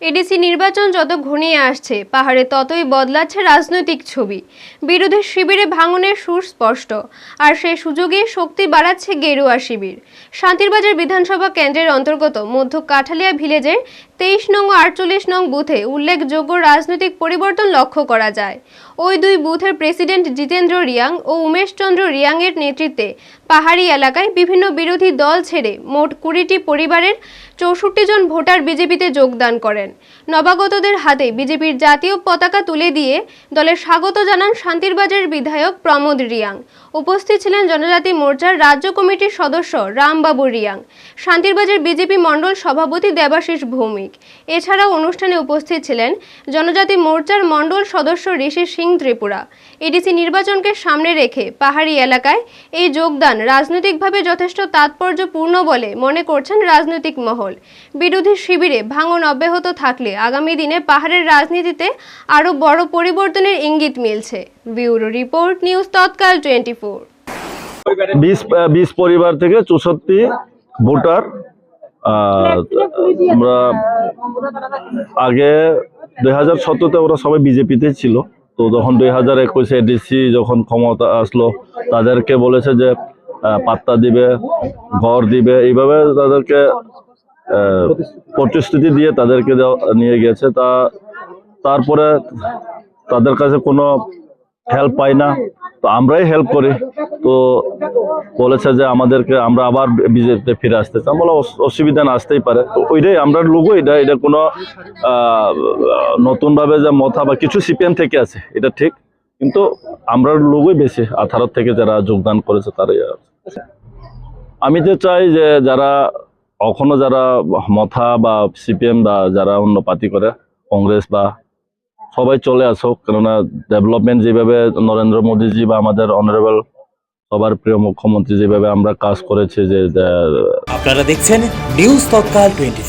ADC নির্বাচন যত ঘনিয়ে আসছে, পাহাড়ে ততই বদলাচ্ছে রাজনৈতিক ছবি। বিরোধী শিবিরে ভাঙনের সুর স্পষ্ট, আর সে সুযোগে শক্তি বাড়াচ্ছে গেরুয়া শিবির। শান্তিরবাজার বিধানসভা কেন্দ্রের অন্তর্গত মধ্য কাঠালিয়া ভিলেজের তেইশ নং, আটচল্লিশ নং বুথে উল্লেখযোগ্য রাজনৈতিক পরিবর্তন লক্ষ্য করা যায়। ওই দুই বুথের প্রেসিডেন্ট জিতেন্দ্র রিয়াং ও উমেশচন্দ্র রিয়াংয়ের নেতৃত্বে পাহাড়ি এলাকায় বিভিন্ন বিরোধী দল ছেড়ে মোট কুড়িটি পরিবারের চৌষট্টি জন ভোটার বিজেপিতে যোগদান করেন। নবাগতদের হাতে বিজেপির জাতীয় পতাকা তুলে দিয়ে দলের স্বাগত জানান শান্তিরবাজারের বিধায়ক প্রমোদ রিয়াং। উপস্থিত ছিলেন জনজাতি মোর্চার রাজ্য কমিটির সদস্য রামবাবু রিয়াং, শান্তিরবাজার বিজেপি মণ্ডল সভাপতি দেবাশিস ভৌমিক। এছাড়াও অনুষ্ঠানে উপস্থিত ছিলেন জনজাতি মোর্চার মণ্ডল সদস্য ঋষি সিং ত্রিপুরা। এডিসি নির্বাচনকে সামনে রেখে পাহাড়ি এলাকায় এই যোগদান রাজনৈতিকভাবে যথেষ্ট তাৎপর্যপূর্ণ বলে মনে করছেন রাজনৈতিক মহল। বিরোধী শিবিরে ভাঙন অব্যাহত থাকলে আগামী দিনে পাহাড়ের রাজনীতিতে আরও বড় পরিবর্তনের ইঙ্গিত মিলছে। ব্যুরো রিপোর্ট নিউজ তৎকাল টোয়েন্টি ফোর বিশ বিশ পরিবার থেকে চৌষট্টি ভোটার আমরা আগে দুই হাজার সতেরোতে ওরা সবাই বিজেপিতে ছিল, তো যখন দুই হাজার একুশে এডিসি যখন ক্ষমতা আসলো, তাদেরকে বলেছে যে পাত্তা দিবে, ঘর দিবে, এইভাবে তাদেরকে প্রতিশ্রুতি দিয়ে তাদেরকে নিয়ে গেছে। তা, তারপরে তাদের কাছে কোনো হেল্প পাই না। তো আমরাই হেল্প করি। তো বলেছে যে আমাদেরকে আমরা আবার বিজেপিতে ফিরে আসতে চাই। বলে অসুবিধা না, আসতেই পারে। তো ওইটাই আমরা লোগো এটা। এটা কোনো নতুনভাবে যে মথা বা কিছু সিপিএম থেকে আছে, এটা ঠিক। কিন্তু আমরা লোগোই বেশি। আঠারো থেকে যারা যোগদান করেছে, তারাই আমি তো চাই যে যারা এখনও যারা মথা বা সিপিএম বা যারা অন্য পার্টি করে, কংগ্রেস বা সবাই চলে আসুক, কেননা ডেভেলপমেন্ট যেভাবে নরেন্দ্র মোদীজি বা আমাদের অনারেবল সবার প্রিয় মুখ্যমন্ত্রী যেভাবে আমরা কাজ করেছে যে আপনারা দেখছেন নিউজ তৎকাল টোয়েন্টি